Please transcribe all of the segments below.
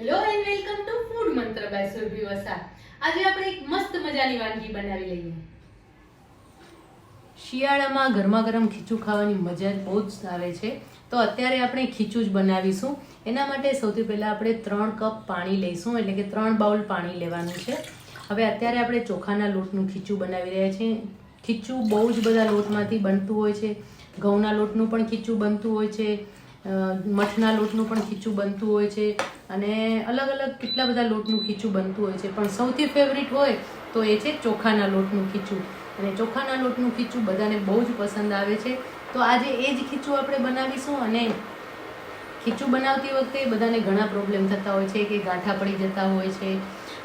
Hello and welcome to food Mantra by Surbhi Vasa આજે આપણે એક મસ્ત મજાની વાનગી બનાવી લઈએ. શિયાળામાં ગરમા ગરમ ખીચું ખાવાની મજા બહુ જ આવે છે. તો અત્યારે આપણે ખીચું જ બનાવીશું. એના માટે સૌથી પહેલાં આપણે ત્રણ કપ પાણી લઈશું, એટલે કે ત્રણ બાઉલ પાણી લેવાનું છે. હવે અત્યારે આપણે ચોખાના લોટનું ખીચું બનાવી રહ્યા છીએ. ખીચું બહુ જ બધા લોટમાંથી બનતું હોય છે. ઘઉંના લોટનું પણ ખીચું બનતું હોય છે. મઠના લોટનું પણ ખીચું બનતું હોય છે અને અલગ અલગ કેટલા બધા લોટનું ખીચું બનતું હોય છે. પણ સૌથી ફેવરિટ હોય તો એ છે ચોખાના લોટનું ખીચું. અને ચોખાના લોટનું ખીચું બધાને બહુ જ પસંદ આવે છે. તો આજે એ જ ખીચું આપણે બનાવીશું અને ખીચું બનાવતી વખતે બધાને ઘણા પ્રોબ્લેમ થતા હોય છે કે ગાંઠા પડી જતા હોય છે.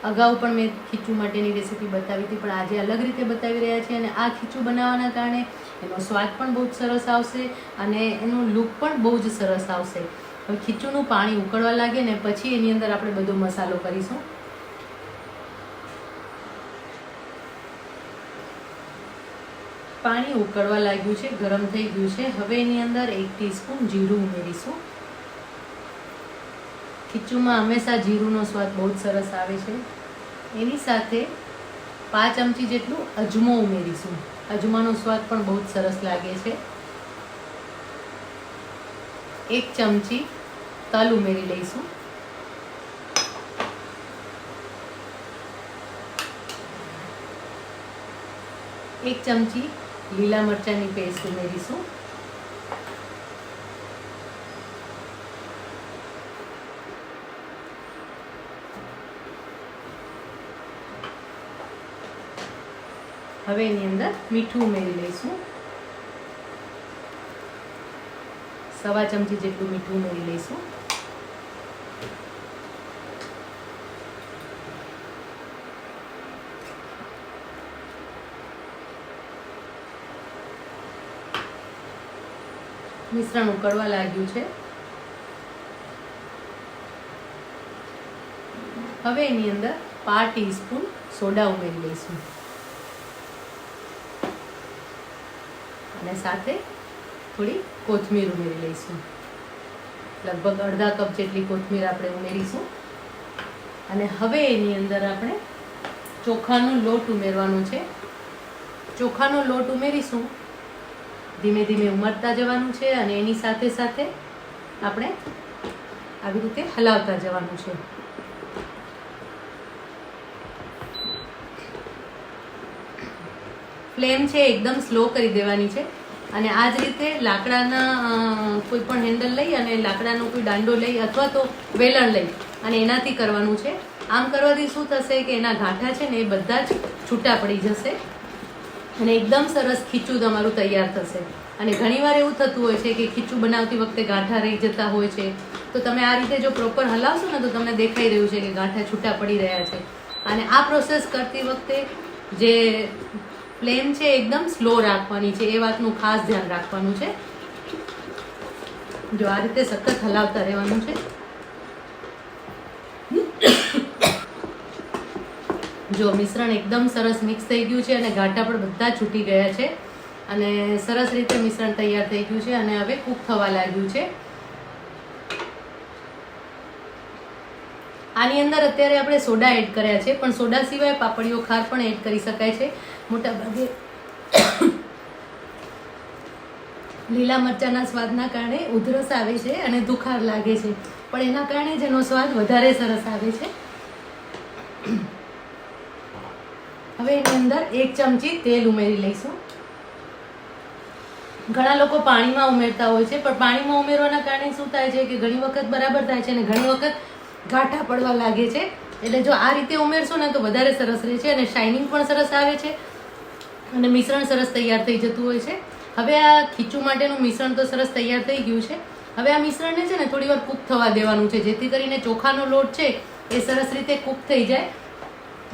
અગાઉ પણ મેં ખીચું માટેની રેસીપી બતાવી હતી, પણ આજે અલગ રીતે બતાવી રહ્યા છીએ અને આ ખીચું બનાવવાના કારણે એનો સ્વાદ પણ બહુ જ સરસ આવશે અને એનો લુક પણ બહુ જ સરસ આવશે. હવે ખીચુંનું પાણી ઉકળવા લાગે ને પછી એની અંદર આપણે બધો મસાલો કરીશું. પાણી ઉકળવા લાગ્યું છે, ગરમ થઈ ગયું છે. હવે એની અંદર એક ટીસ્પૂન જીરું ઉમેરીશું. ખીચુંમાં હંમેશા જીરુંનો સ્વાદ બહુ જ સરસ આવે છે. એની સાથે પાંચ ચમચી જેટલું અજમો ઉમેરીશું. અજમાનો સ્વાદ પણ બહુ જ સરસ લાગે છે. એક ચમચી તલ ઉમેરી લઈશું. એક ચમચી લીલા મરચાંની પેસ્ટ ઉમેરીશું. હવે એની અંદર મીઠું ઉમેરી લઈશું. સવા ચમચી જેટલું મીઠું ઉમેરી લઈશું. મિશ્રણ ઉકળવા લાગ્યું છે. હવે એની અંદર પાંચ ટીસ્પૂન સોડા ઉમેરી લઈશું. અને સાથે થોડી કોથમીર ઉમેરી લઈશું. લગભગ અડધા કપ જેટલી કોથમીર આપણે ઉમેરીશું. અને હવે એની અંદર આપણે ચોખાનો લોટ ઉમેરવાનો છે. ચોખાનો લોટ ઉમેરીશું. ધીમે ધીમે ઉમરતા જવાનું છે અને એની સાથે સાથે આપણે આવી રીતે હલાવતા જવાનું છે. ફ્લેમ છે એકદમ સ્લો કરી દેવાની છે. અને આ જ રીતે લાકડાના કોઈ પણ હેન્ડલ લઈ અને લાકડાનો કોઈ દાંડો લઈ અથવા તો વેલણ લઈ અને એનાથી કરવાનું છે. આમ કરવાથી શું થશે કે એના ગાંઠા છે ને એ બધા જ છૂટા પડી જશે અને એકદમ સરસ ખીચું તમારું તૈયાર થશે. અને ઘણીવાર એવું થતું હોય છે કે ખીચું બનાવતી વખતે ગાંઠા રહી જતા હોય છે. તો તમે આ રીતે જો પ્રોપર હલાવશો ને તો તમને દેખાઈ રહ્યું છે કે ગાંઠા છૂટા પડી રહ્યા છે. અને આ પ્રોસેસ કરતી વખતે જે ફ્લેમ છે એકદમ સ્લો રાખવાની છે, એ વાતનું ખાસ ધ્યાન રાખવાનું છે. જો આ રીતે સખત હલાવતા રહેવાનું છે. જો મિશ્રણ એકદમ સરસ મિક્સ થઈ ગયું છે અને ગાંઠા પણ બધા છૂટી ગયા છે. અને સરસ રીતે મિશ્રણ તૈયાર થઈ ગયું છે અને હવે કૂક થવા લાગ્યું છે. આની અંદર અત્યારે આપણે સોડા એડ કર્યા છે, પણ સોડા સિવાય પાપડીઓ ખાર પણ એડ કરી શકાય છે. મોટા ભાગે લીલા મરચાના સ્વાદના કારણે ઉધરસ આવે છે અને દુખાર લાગે છે. પણ એના કારણે જ એનો સ્વાદ વધારે સરસ આવે છે. હવે એની અંદર એક ચમચી તેલ ઉમેરી લઈશું. ઘણા લોકો પાણીમાં ઉમેરતા હોય છે, પણ પાણીમાં ઉમેરવાના કારણે શું થાય છે કે ઘણી વખત બરાબર થાય છે અને ઘણી વખત ગાંઠા પડવા લાગે છે. એટલે જો આ રીતે ઉમેરશો ને તો વધારે સરસ રહે છે અને શાઇનિંગ પણ સરસ આવે છે અને મિશ્રણ સરસ તૈયાર થઈ જતું હોય છે. હવે આ ખીચું માટેનું મિશ્રણ તો સરસ તૈયાર થઈ ગયું છે. હવે આ મિશ્રણને છે ને થોડી વાર કૂક થવા દેવાનું છે. જેથી કરીને ચોખાનો લોટ છે એ સરસ રીતે કૂક થઈ જાય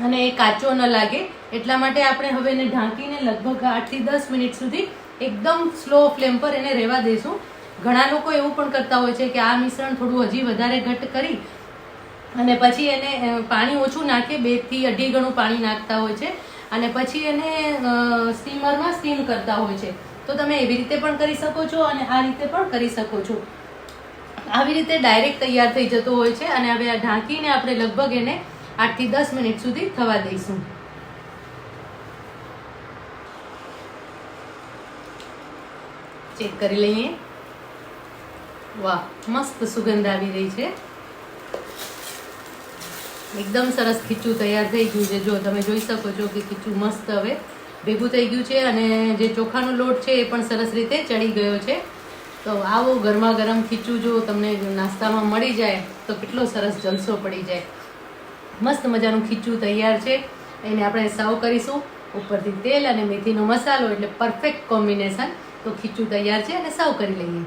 અને એ કાચો ન લાગે. એટલા માટે આપણે હવે એને ઢાંકીને લગભગ આઠથી દસ મિનિટ સુધી એકદમ સ્લો ફ્લેમ પર એને રહેવા દઈશું ઘણા લોકો એવું પણ કરતા હોય છે કે આ મિશ્રણ થોડું હજી વધારે ઘટ કરી અને પછી એને પાણી ઓછું નાખે, બેથી અઢી ગણું પાણી નાખતા હોય છે. અને પછી એને સ્ટીમરમાં સ્ટીમ કરતા હોય છે. તો તમે એવી રીતે પણ કરી શકો છો અને આ રીતે પણ કરી શકો છો. આવી રીતે ડાયરેક્ટ તૈયાર થઈ જતો હોય છે અને હવે આ ઢાંકીને આપણે લગભગ એને આઠથી દસ મિનિટ સુધી થવા દઈશું. ચેક કરી લઈએ. વાહ, મસ્ત સુગંધ આવી રહી છે. એકદમ સરસ ખીચું તૈયાર થઈ ગયું છે. જો તમે જોઈ શકો છો કે ખીચું મસ્ત હવે ભેગું થઈ ગયું છે અને જે ચોખાનો લોટ છે એ પણ સરસ રીતે ચડી ગયો છે. તો આવો ગરમા ગરમ ખીચું જો તમને નાસ્તામાં મળી જાય તો કેટલો સરસ જલસો પડી જાય. મસ્ત મજાનું ખીચું તૈયાર છે. એને આપણે સર્વ કરીશું ઉપરથી તેલ અને મેથીનો મસાલો એટલે પરફેક્ટ કોમ્બિનેશન તો ખીચું તૈયાર છે અને સર્વ કરી લઈએ.